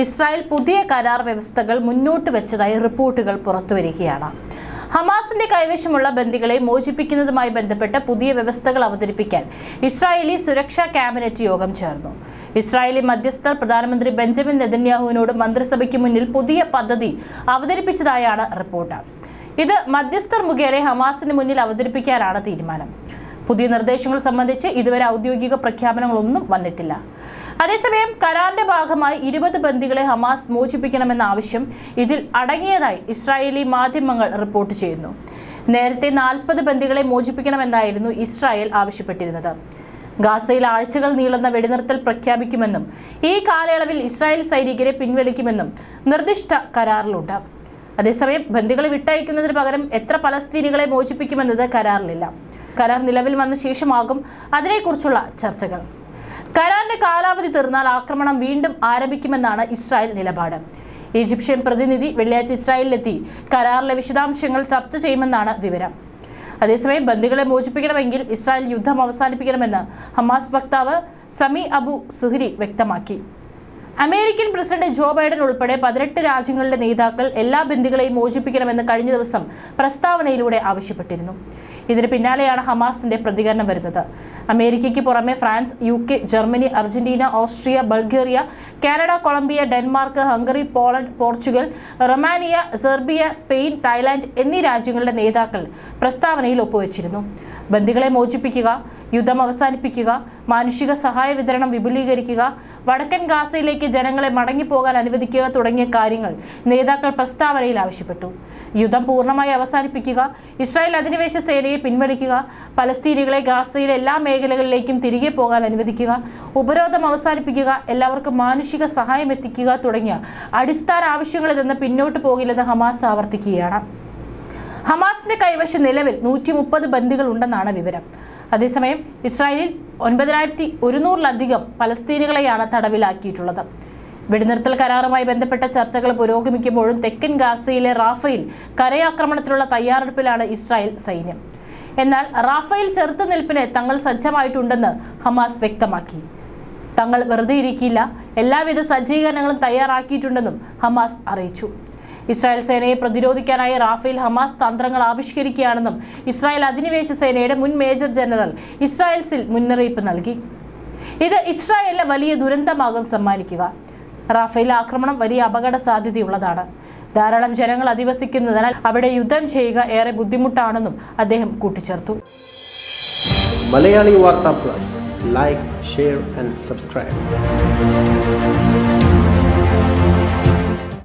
Israel പുതിയ കരാർ വ്യവസ്ഥകൾ മുന്നോട്ട് വെച്ചതായി റിപ്പോർട്ടുകൾ പുറത്തുവരികയാണ്. ഹമാസിന്റെ കൈവശമുള്ള ബന്ദികളെ മോചിപ്പിക്കുന്നതുമായി ബന്ധപ്പെട്ട് പുതിയ വ്യവസ്ഥകൾ അവതരിപ്പിക്കാൻ ഇസ്രായേലി സുരക്ഷാ ക്യാബിനറ്റ് യോഗം ചേർന്നു. ഇസ്രായേലി മധ്യസ്ഥർ പ്രധാനമന്ത്രി ബെഞ്ചമിൻ നെതന്യാഹുവിനോട് മന്ത്രിസഭയ്ക്ക് മുന്നിൽ പുതിയ പദ്ധതി അവതരിപ്പിച്ചതായാണ് റിപ്പോർട്ട്. ഇത് മധ്യസ്ഥർ മുഖേന ഹമാസിന് മുന്നിൽ അവതരിപ്പിക്കാനാണ് തീരുമാനം. പുതിയ നിർദ്ദേശങ്ങൾ സംബന്ധിച്ച് ഇതുവരെ ഔദ്യോഗിക പ്രഖ്യാപനങ്ങളൊന്നും വന്നിട്ടില്ല. അതേസമയം കരാറിന്റെ ഭാഗമായി ഇരുപത് ബന്ദികളെ ഹമാസ് മോചിപ്പിക്കണമെന്ന ആവശ്യം ഇതിൽ അടങ്ങിയതായി ഇസ്രായേലി മാധ്യമങ്ങൾ റിപ്പോർട്ട് ചെയ്യുന്നു. നേരത്തെ നാൽപ്പത് ബന്ദികളെ മോചിപ്പിക്കണമെന്നായിരുന്നു ഇസ്രായേൽ ആവശ്യപ്പെട്ടിരുന്നത്. ഗാസയിൽ ആഴ്ചകൾ നീളുന്ന വെടിനിർത്തൽ പ്രഖ്യാപിക്കുമെന്നും ഈ കാലയളവിൽ ഇസ്രായേൽ സൈനികരെ പിൻവലിക്കുമെന്നും നിർദ്ദിഷ്ട കരാറിലുണ്ട്. അതേസമയം ബന്ദികളെ വിട്ടയക്കുന്നതിന് പകരം എത്ര പലസ്തീനികളെ മോചിപ്പിക്കുമെന്നത് കരാറിലില്ല. കരാർ നിലവിൽ വന്ന ശേഷമാകും അതിനെക്കുറിച്ചുള്ള ചർച്ചകൾ. കരാറിന്റെ കാലാവധി തീർന്നാൽ ആക്രമണം വീണ്ടും ആരംഭിക്കുമെന്നാണ് ഇസ്രായേൽ നിലപാട്. ഈജിപ്ഷ്യൻ പ്രതിനിധി വെള്ളിയാഴ്ച ഇസ്രായേലിലെത്തി കരാറിലെ വിശദാംശങ്ങൾ ചർച്ച ചെയ്യുമെന്നാണ് വിവരം. അതേസമയം ബന്ദികളെ മോചിപ്പിക്കണമെങ്കിൽ ഇസ്രായേൽ യുദ്ധം അവസാനിപ്പിക്കണമെന്ന് ഹമാസ് വക്താവ് സമി അബു സുഹരി വ്യക്തമാക്കി. അമേരിക്കൻ പ്രസിഡന്റ് ജോ ബൈഡൻ ഉൾപ്പെടെ പതിനെട്ട് രാജ്യങ്ങളുടെ നേതാക്കൾ എല്ലാ ബന്ദികളെയും മോചിപ്പിക്കണമെന്ന് കഴിഞ്ഞ ദിവസം പ്രസ്താവനയിലൂടെ ആവശ്യപ്പെട്ടിരുന്നു. ഇതിന് പിന്നാലെയാണ് ഹമാസിന്റെ പ്രതികരണം വരുന്നത്. അമേരിക്കയ്ക്ക് പുറമെ France U K Germany Argentina Austria Bulgaria Canada Colombia Denmark Hungary Poland Portugal Romania Serbia Spain Thailand എന്നീ രാജ്യങ്ങളുടെ നേതാക്കൾ പ്രസ്താവനയിൽ ഒപ്പുവെച്ചിരുന്നു. ബന്ദികളെ മോചിപ്പിക്കുക യുദ്ധം അവസാനിപ്പിക്കുക മാനുഷിക സഹായ വിതരണം വിപുലീകരിക്കുക വടക്കൻ ഗാസയിലേക്ക് ജനങ്ങളെ മടങ്ങിപ്പോകാൻ അനുവദിക്കുക തുടങ്ങിയ കാര്യങ്ങൾ നേതാക്കൾ പ്രസ്താവനയിൽ ആവശ്യപ്പെട്ടു. യുദ്ധം പൂർണമായി അവസാനിപ്പിക്കുക ഇസ്രായേൽ അധിനിവേശ സേനയെ പിൻവലിക്കുക പലസ്തീനികളെ ഗാസയിലെ എല്ലാ മേഖലകളിലേക്കും തിരികെ പോകാൻ അനുവദിക്കുക ഉപരോധം അവസാനിപ്പിക്കുക എല്ലാവർക്കും മാനുഷിക സഹായം എത്തിക്കുക തുടങ്ങിയ അടിസ്ഥാന ആവശ്യങ്ങളിൽ നിന്ന് പിന്നോട്ട് പോകില്ലെന്ന് ഹമാസ് ആവർത്തിക്കുകയാണ്. ഹമാസിന്റെ കൈവശം നിലവിൽ നൂറ്റി മുപ്പത് ബന്ദികൾ ഉണ്ടെന്നാണ് വിവരം. അതേസമയം ഇസ്രായേലിൽ ഒൻപതിനായിരത്തി ഒരുന്നൂറിലധികം പലസ്തീനികളെയാണ് തടവിലാക്കിയിട്ടുള്ളത്. വെടിനിർത്തൽ കരാറുമായി ബന്ധപ്പെട്ട ചർച്ചകൾ പുരോഗമിക്കുമ്പോഴും തെക്കൻ ഗാസയിലെ റാഫയിൽ കരയാക്രമണത്തിനുള്ള തയ്യാറെടുപ്പിലാണ് ഇസ്രായേൽ സൈന്യം. എന്നാൽ റാഫയിൽ ചെറുത്തുനിൽപ്പിന് തങ്ങൾ സജ്ജമായിട്ടുണ്ടെന്ന് ഹമാസ് വ്യക്തമാക്കി. തങ്ങൾ വെറുതെ ഇരിക്കില്ല എല്ലാവിധ സജ്ജീകരണങ്ങളും തയ്യാറാക്കിയിട്ടുണ്ടെന്നും ഹമാസ് അറിയിച്ചു. ഇസ്രായേൽ സേനയെ പ്രതിരോധിക്കാനായി റാഫേൽ ഹമാസ് തന്ത്രങ്ങൾ ആവിഷ്കരിക്കുകയാണെന്നും ഇസ്രായേൽ അധിനിവേശ സേനയുടെ മുൻ മേജർ ജനറൽ ഇസ്രായേൽസിൽ മുന്നറിയിപ്പ് നൽകി. ഇത് ഇസ്രായേലിന് വലിയ ദുരന്തമാകും സമ്മാനിക്കുക. റാഫേൽ ആക്രമണം വലിയ അപകട സാധ്യതയുള്ളതാണ് ധാരാളം ജനങ്ങൾ അധിവസിക്കുന്നതിനാൽ അവിടെ യുദ്ധം ചെയ്യുക ഏറെ ബുദ്ധിമുട്ടാണെന്നും അദ്ദേഹം കൂട്ടിച്ചേർത്തു. Malayali Vartha plus. Like share and subscribe.